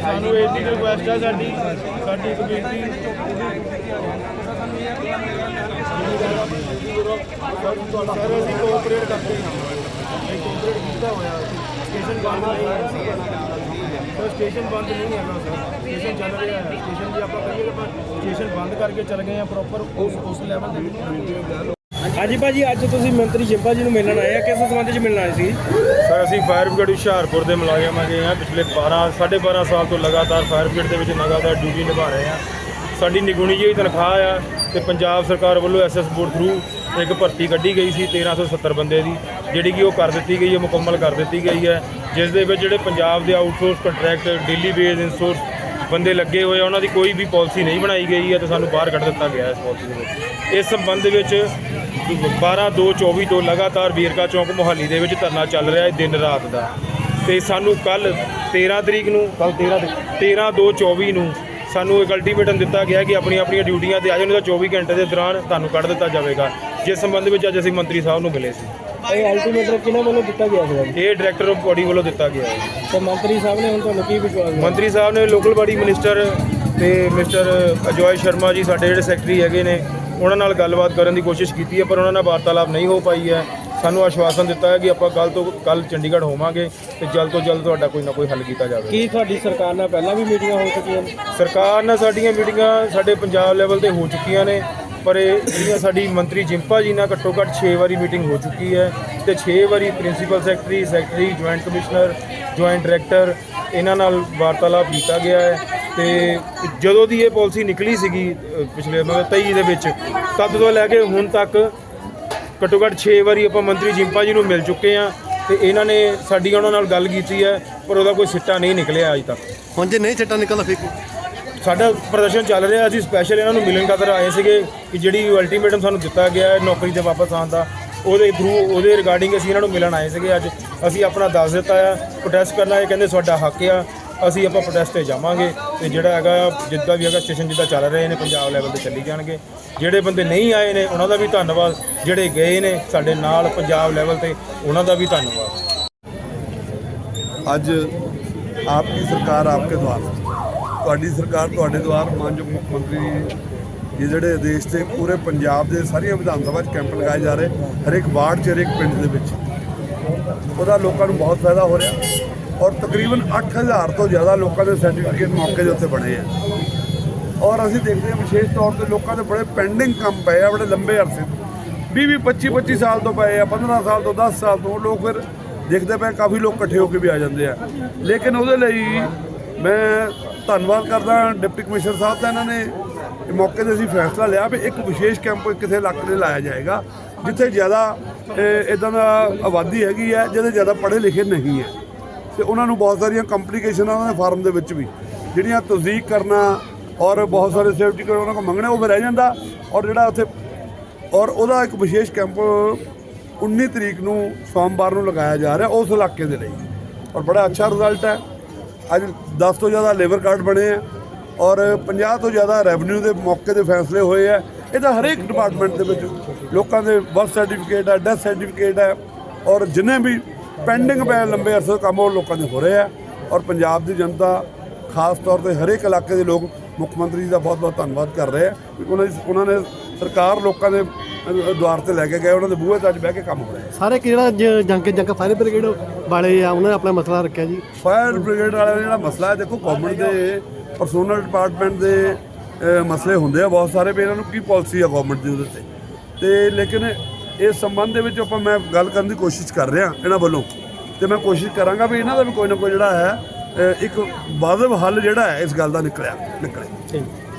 ਸਾਨੂੰ ਇੰਨੀ ਰਿਕੁਐਸਟ ਆ ਸਾਡੀ ਸਾਡੀ ਇੱਕ ਬੇਨਤੀ। ਸਰ ਅਸੀਂ ਕੋਆਪਰੇਟ ਕਰਦੇ ਹਾਂ। ਅਸੀਂ ਕੋਆਪਰੇਟ ਕੀਤਾ ਹੋਇਆ। ਸਟੇਸ਼ਨ ਬੰਦ ਨਹੀਂ ਹੈ। ਸਰ ਸਟੇਸ਼ਨ ਬੰਦ ਨਹੀਂ ਹੈਗਾ ਸਰ। ਸਟੇਸ਼ਨ ਚੱਲ ਰਿਹਾ ਹੈ। ਸਟੇਸ਼ਨ ਜੇ ਆਪਾਂ ਕਹੀਏ ਤਾਂ ਆਪਾਂ ਸਟੇਸ਼ਨ ਬੰਦ ਕਰਕੇ ਚੱਲ ਗਏ ਆ ਪ੍ਰੋਪਰ ਉਸ ਉਸ ਲੈਵਲ ਦੇ ਵਿੱਚ। ਹਾਂਜੀ ਭਾਜੀ, ਅੱਜ ਤੁਸੀਂ ਮੰਤਰੀ ਜਿੰਪਾ ਜੀ ਨੂੰ ਮਿਲਣ ਆਏ ਆ। ਕਿਸ ਸੰਬੰਧ 'ਚ ਮਿਲਣ ਆਏ ਸੀ? ਸਰ, ਅਸੀਂ ਫਾਇਰ ਬ੍ਰਿਗੇਡ ਹੁਸ਼ਿਆਰਪੁਰ ਦੇ ਮੁਲਾਜ਼ਮ ਹੈਗੇ ਆ। ਪਿਛਲੇ 12 12.5 ਸਾਲ ਤੋਂ ਲਗਾਤਾਰ ਫਾਇਰ ਬ੍ਰਿਗੇਡ ਦੇ ਵਿੱਚ ਲਗਾਤਾਰ ਡਿਊਟੀ ਨਿਭਾ ਰਹੇ ਆ। ਸਾਡੀ ਨਿਗੁਣੀ ਜਿਹੀ ਤਨਖਾਹ ਆ ਤੇ ਪੰਜਾਬ ਸਰਕਾਰ ਵੱਲੋਂ ਐਸਐਸ ਬੋਰਡ ਥਰੂ ਇੱਕ ਭਰਤੀ ਕੱਢੀ ਗਈ ਸੀ 1370 ਬੰਦੇ ਦੀ, ਜਿਹੜੀ ਕਿ ਉਹ ਕਰ ਦਿੱਤੀ ਗਈ ਹੈ, ਮੁਕੰਮਲ ਕਰ ਦਿੱਤੀ ਗਈ ਹੈ। ਜਿਸ ਦੇ ਵਿੱਚ ਜਿਹੜੇ ਪੰਜਾਬ ਦੇ outsource contract daily base insource ਬੰਦੇ ਲੱਗੇ ਹੋਏ ਆ, ਉਹਨਾਂ ਦੀ ਕੋਈ ਵੀ ਪਾਲਿਸੀ ਨਹੀਂ ਬਣਾਈ ਗਈ ਹੈ ਤੇ ਸਾਨੂੰ ਬਾਹਰ ਕੱਢ ਦਿੱਤਾ ਗਿਆ ਇਸ ਪਾਲਿਸੀ ਦੇ ਵਿੱਚ। ਇਸ ਸੰਬੰਧ ਵਿੱਚ 12 2 24 ਤੋਂ ਲਗਾਤਾਰ ਵੀਰਕਾ ਚੌਂਕ ਮੁਹੱਲੀ ਦੇ ਵਿੱਚ ਧਰਨਾ ਚੱਲ ਰਿਹਾ ਹੈ ਦਿਨ ਰਾਤ ਦਾ। ਤੇ ਸਾਨੂੰ ਕੱਲ 13 ਤਰੀਕ ਨੂੰ ਕੱਲ 13 13 2 24 ਨੂੰ ਸਾਨੂੰ ਇੱਕ ਅਲਟੀਮੇਟਮ ਦਿੱਤਾ ਗਿਆ ਕਿ ਆਪਣੀ ਆਪਣੀਆਂ ਡਿਊਟੀਆਂ ਤੇ ਆ ਜਾਓ ਨਹੀਂ ਤਾਂ 24 ਘੰਟੇ ਦੇ ਦੌਰਾਨ ਤੁਹਾਨੂੰ ਕੱਢ ਦਿੱਤਾ ਜਾਵੇਗਾ। ਜਿਸ ਸੰਬੰਧ ਵਿੱਚ ਅੱਜ ਅਸੀਂ ਮੰਤਰੀ ਸਾਹਿਬ ਨੂੰ ਮਿਲੇ ਸੀ। ਇਹ ਅਲਟੀਮੇਟਮ ਕਿਹਨਾਂ ਵੱਲੋਂ ਦਿੱਤਾ ਗਿਆ ਸੀ ਇਹ ਡਾਇਰੈਕਟਰ ਆਫ ਬੋਡੀ ਵੱਲੋਂ ਦਿੱਤਾ ਗਿਆ ਹੈ। ਤੇ ਮੰਤਰੀ ਸਾਹਿਬ ਨੇ ਹੁਣ ਤੁਹਾਨੂੰ ਕੀ ਵਿਸ਼ਵਾਸ? ਮੰਤਰੀ ਸਾਹਿਬ ਨੇ ਲੋਕਲ ਬਾਡੀ ਮਿਨਿਸਟਰ ਤੇ ਮਿਸਟਰ ਅਜੋਏ ਸ਼ਰਮਾ ਜੀ ਸਾਡੇ ਜਿਹੜੇ ਸੈਕਟਰੀ ਹੈਗੇ ਨੇ ਉਹਨਾਂ ਨਾਲ ਗੱਲਬਾਤ ਕਰਨ ਦੀ ਕੋਸ਼ਿਸ਼ ਕੀਤੀ ਹੈ ਪਰ ਉਹਨਾਂ ਨਾਲ ਵਾਰਤਾਲਾਪ ਨਹੀਂ ਹੋ ਪਾਈ ਹੈ। ਸਾਨੂੰ ਆਸ਼ਵਾਸਨ ਦਿੱਤਾ ਹੈ ਕਿ ਆਪਾਂ ਕੱਲ ਤੋਂ ਕੱਲ ਚੰਡੀਗੜ੍ਹ ਹੋਵਾਂਗੇ ਤੇ ਜਲਦ ਤੋਂ ਜਲਦ ਤੁਹਾਡਾ ਕੋਈ ਨਾ ਕੋਈ ਹੱਲ ਕੀਤਾ ਜਾਵੇ ਕੀ ਤੁਹਾਡੀ ਸਰਕਾਰ ਨਾਲ ਪਹਿਲਾਂ ਵੀ ਮੀਟਿੰਗਾਂ ਹੋ ਚੁੱਕੀਆਂ ਨੇ? ਸਰਕਾਰ ਨਾਲ ਸਾਡੀਆਂ ਮੀਟਿੰਗਾਂ ਸਾਡੇ ਪੰਜਾਬ ਲੈਵਲ ਤੇ ਹੋ ਚੁੱਕੀਆਂ ਨੇ ਪਰ ਇਹ ਜਿਹੜੀਆਂ ਸਾਡੀ ਮੰਤਰੀ ਜਿੰਪਾ ਜੀ ਨਾਲ ਘੱਟੋ ਘੱਟ 6 ਵਾਰੀ ਮੀਟਿੰਗ ਹੋ ਚੁੱਕੀ ਹੈ ਤੇ 6 ਵਾਰੀ principal secretary secretary joint commissioner joint director ਇਹਨਾਂ ਨਾਲ ਵਾਰਤਾਲਾਪ ਕੀਤਾ ਗਿਆ ਹੈ। ਤੇ ਜਦੋਂ ਦੀ ਇਹ ਪਾਲਿਸੀ ਨਿਕਲੀ ਸੀਗੀ ਅ, ਪਿਛਲੇ ਮਤਲਬ 23 ਦੇ ਵਿੱਚ ਤਦ ਤੋਂ ਲੈ ਕੇ ਹੁਣ ਤੱਕ ਘੱਟੋ ਘੱਟ 6 ਵਾਰੀ ਆਪਾਂ ਮੰਤਰੀ ਜਿੰਪਾ ਜੀ ਨੂੰ ਮਿਲ ਚੁੱਕੇ ਆ ਤੇ ਇਹਨਾਂ ਨੇ ਸਾਡੀ ਉਹਨਾਂ ਨਾਲ ਗੱਲ ਕੀਤੀ ਹੈ ਪਰ ਉਹਦਾ ਕੋਈ ਸਿੱਟਾ ਨਹੀਂ ਨਿਕਲਿਆ ਅਜੇ ਤੱਕ। ਹੁਣ ਜੇ ਨਹੀਂ ਛੱਟਾ ਨਿਕਲਦਾ ਫਿਰ ਕੀ? ਸਾਡਾ ਪ੍ਰਦਰਸ਼ਨ ਚੱਲ ਰਿਹਾ ਅਸੀਂ ਸਪੈਸ਼ਲ ਇਹਨਾਂ ਨੂੰ ਮਿਲਣ ਖਾਤਰ ਆਏ ਸੀਗੇ ਕਿ ਜਿਹੜੀ ਅਲਟੀਮੇਟਮ ਸਾਨੂੰ ਦਿੱਤਾ ਗਿਆ ਹੈ ਨੌਕਰੀ ਤੇ ਵਾਪਸ ਆਉਣ ਦਾ ਉਹਦੇ ਥਰੂ ਉਹਦੇ ਰਿਗਾਰਡਿੰਗ ਅਸੀਂ ਇਹਨਾਂ ਨੂੰ ਮਿਲਣ ਆਏ ਸੀਗੇ ਅੱਜ। ਅਸੀਂ ਆਪਣਾ ਦੱਸ ਦਿੱਤਾ ਆ ਪ੍ਰੋਟੈਸਟ ਕਰਨਾ ਇਹ ਕਹਿੰਦੇ ਤੁਹਾਡਾ ਹੱਕ ਆ। ਅਸੀਂ ਆਪਾਂ ਪ੍ਰੋਟੈਸਟ ਤੇ ਜਾਵਾਂਗੇ ਤੇ ਜਿਹੜਾ ਹੈਗਾ, ਜਿੱਦਾਂ ਵੀ ਹੈਗਾ ਸਟੇਸ਼ਨ ਜਿੱਦਾਂ ਚੱਲ ਰਹੇ ਨੇ, ਪੰਜਾਬ ਲੈਵਲ ਤੇ ਚੱਲੀ ਜਾਣਗੇ। ਜਿਹੜੇ ਬੰਦੇ ਨਹੀਂ ਆਏ ਨੇ, ਉਹਨਾਂ ਦਾ ਵੀ ਧੰਨਵਾਦ। ਜਿਹੜੇ ਗਏ ਨੇ ਸਾਡੇ ਨਾਲ ਪੰਜਾਬ ਲੈਵਲ ਤੇ, ਉਹਨਾਂ ਦਾ ਵੀ ਧੰਨਵਾਦ। ਅੱਜ ਆਪਕੀ ਸਰਕਾਰ ਆਪਕੇ ਦੁਆਰ ਤੁਹਾਡੀ ਸਰਕਾਰ ਤੁਹਾਡੇ ਦੁਆਰ ਮਾਨਯੋਗ ਮੁੱਖ ਮੰਤਰੀ ਇਹ ਜਿਹੜੇ ਦੇਸ਼ ਦੇ ਪੂਰੇ ਪੰਜਾਬ ਦੇ ਸਾਰੀਆਂ ਵਿਧਾਨ ਸਭਾ 'ਚ ਕੈਂਪ ਲਗਾਏ ਜਾ ਰਹੇ, ਹਰੇਕ ਵਾਰਡ 'ਚ, ਹਰੇਕ ਪਿੰਡ ਦੇ ਵਿੱਚ। ਉਹਦਾ ਲੋਕਾਂ ਨੂੰ ਬਹੁਤ ਫਾਇਦਾ ਹੋ ਰਿਹਾ। ਔਰ ਤਕਰੀਬਨ 8000 ਤੋਂ ਜ਼ਿਆਦਾ ਲੋਕਾਂ ਦੇ ਸਰਟੀਫਿਕੇਟ ਮੌਕੇ ਦੇ ਉੱਤੇ ਬਣੇ ਆ। ਔਰ ਅਸੀਂ ਦੇਖਦੇ ਹਾਂ ਵਿਸ਼ੇਸ਼ ਤੌਰ ਤੇ ਲੋਕਾਂ ਦੇ ਬੜੇ ਪੈਂਡਿੰਗ ਕੰਮ ਪਏ ਆ, ਬੜੇ ਲੰਬੇ ਅਰਸੇ ਤੋਂ। 20 20 25 25 ਸਾਲ ਤੋਂ ਪਏ ਆ 15 ਸਾਲ ਤੋਂ 10 ਸਾਲ ਤੋਂ, ਲੋਕ ਫਿਰ ਦੇਖਦੇ ਪਏ ਕਾਫੀ ਲੋਕ ਇਕੱਠੇ ਹੋ ਕੇ ਵੀ ਆ ਜਾਂਦੇ ਆ। ਲੇਕਿਨ ਉਹਦੇ ਲਈ ਮੈਂ ਧੰਨਵਾਦ ਕਰਦਾ ਡਿਪਟੀ ਕਮਿਸ਼ਨਰ ਸਾਹਿਬ ਦਾ, ਇਹਨਾਂ ਨੇ ਮੌਕੇ ਤੇ ਅਸੀਂ ਫੈਸਲਾ ਲਿਆ ਵੀ ਇੱਕ ਵਿਸ਼ੇਸ਼ ਕੈਂਪ ਕਿਸੇ ਇਲਾਕੇ ਦੇ ਲਾਇਆ ਜਾਏਗਾ, ਜਿੱਥੇ ਜ਼ਿਆਦਾ ਇਦਾਂ ਦਾ ਆਬਾਦੀ ਹੈਗੀ ਹੈ ਜਿਹਦੇ ਜ਼ਿਆਦਾ ਪੜ੍ਹੇ ਲਿਖੇ ਨਹੀਂ ਹੈ। ਤੇ ਉਹਨਾਂ ਨੂੰ ਬਹੁਤ ਸਾਰੀਆਂ ਕੰਪਲਿਕੇਸ਼ਨਾਂ ਉਹਨਾਂ ਦੇ ਫਾਰਮ ਦੇ ਵਿੱਚ ਵੀ। ਜਿਹੜੀਆਂ ਤਸਦੀਕ ਕਰਨਾ ਔਰ ਬਹੁਤ ਸਾਰੇ ਸੇਫਟੀ ਸਰਟੀਫਿਕੇਟ ਉਹਨਾਂ ਕੋਲ ਮੰਗਣੇ, ਉਹ ਫਿਰ ਰਹਿ ਜਾਂਦਾ। ਔਰ ਜਿਹੜਾ ਉੱਥੇ ਔਰ ਉਹਦਾ ਇੱਕ ਵਿਸ਼ੇਸ਼ ਕੈਂਪ 19 ਤਰੀਕ ਨੂੰ ਸੋਮਵਾਰ ਨੂੰ ਲਗਾਇਆ ਜਾ ਰਿਹਾ ਉਸ ਇਲਾਕੇ ਦੇ ਲਈ। ਔਰ ਬੜਾ ਅੱਛਾ ਰਿਜ਼ਲਟ ਹੈ। ਅੱਜ 10 ਤੋਂ ਜ਼ਿਆਦਾ ਲੇਬਰ ਕਾਰਡ ਬਣੇ ਆ ਔਰ 50 ਤੋਂ ਜ਼ਿਆਦਾ ਰੈਵਨਿਊ ਦੇ ਮੌਕੇ ਦੇ ਫੈਸਲੇ ਹੋਏ ਆ। ਇਹਦਾ ਹਰੇਕ ਡਿਪਾਰਟਮੈਂਟ ਦੇ ਵਿੱਚ ਲੋਕਾਂ ਦੇ ਬਰਥ ਸਰਟੀਫਿਕੇਟ ਹੈ ਡੈਥ ਸਰਟੀਫਿਕੇਟ ਹੈ ਔਰ ਜਿੰਨੇ ਵੀ ਪੈਂਡਿੰਗ ਪਏ ਲੰਬੇ ਅਰਸੇ ਤੋਂ ਕੰਮ ਉਹ ਲੋਕਾਂ ਦੇ ਹੋ ਰਹੇ ਆ ਔਰ ਪੰਜਾਬ ਦੀ ਜਨਤਾ ਖਾਸ ਤੌਰ ਤੇ ਹਰੇਕ ਇਲਾਕੇ ਦੇ ਲੋਕ ਮੁੱਖ ਮੰਤਰੀ ਜੀ ਦਾ ਬਹੁਤ ਬਹੁਤ ਧੰਨਵਾਦ ਕਰ ਰਹੇ ਆ। ਉਹਨਾਂ ਦੀ ਉਹਨਾਂ ਨੇ ਸਰਕਾਰ ਲੋਕਾਂ ਦੇ ਦੁਆਰ ਤੇ ਲੈ ਕੇ ਗਏ ਉਹਨਾਂ ਦੇ ਬੂਹੇ ਤੇ ਅੱਜ ਬਹਿ ਕੇ ਕੰਮ ਹੋ ਰਿਹਾ ਸਾਰੇ ਜਿਹੜਾ ਜੰਗ ਜੰਗ ਫਾਇਰ ਬ੍ਰਿਗੇਡ ਵਾਲੇ ਆ ਉਹਨਾਂ ਨੇ ਆਪਣਾ ਮਸਲਾ ਰੱਖਿਆ ਜੀ? ਫਾਇਰ ਬ੍ਰਿਗੇਡ ਵਾਲਿਆਂ ਦਾ ਜਿਹੜਾ ਮਸਲਾ ਹੈ ਦੇਖੋ ਗਵਰਨਮੈਂਟ ਦੇ ਪਰਸੋਨਲ ਡਿਪਾਰਟਮੈਂਟ ਦੇ ਮਸਲੇ ਹੁੰਦੇ ਆ ਬਹੁਤ ਸਾਰੇ ਵੀ ਇਹਨਾਂ ਨੂੰ ਕੀ ਪਾਲਿਸੀ ਆ ਗਵਰਨਮੈਂਟ ਦੀ ਉਹਦੇ ਤੇ? ਤੇ ਲੇਕਿਨ ਇਸ ਸੰਬੰਧ ਦੇ ਵਿੱਚ ਆਪਾਂ ਮੈਂ ਗੱਲ ਕਰਨ ਦੀ ਕੋਸ਼ਿਸ਼ ਕਰ ਰਿਹਾ ਇਹਨਾਂ ਵੱਲੋਂ ਤੇ ਮੈਂ ਕੋਸ਼ਿਸ਼ ਕਰਾਂਗਾ ਵੀ ਇਹਨਾਂ ਦਾ ਵੀ ਕੋਈ ਨਾ ਕੋਈ ਜਿਹੜਾ ਹੈ ਇੱਕ ਵਾਜਬ ਹੱਲ ਜਿਹੜਾ ਹੈ, ਇਸ ਗੱਲ ਦਾ ਨਿਕਲਿਆ, ਨਿਕਲੇ। ਠੀਕ।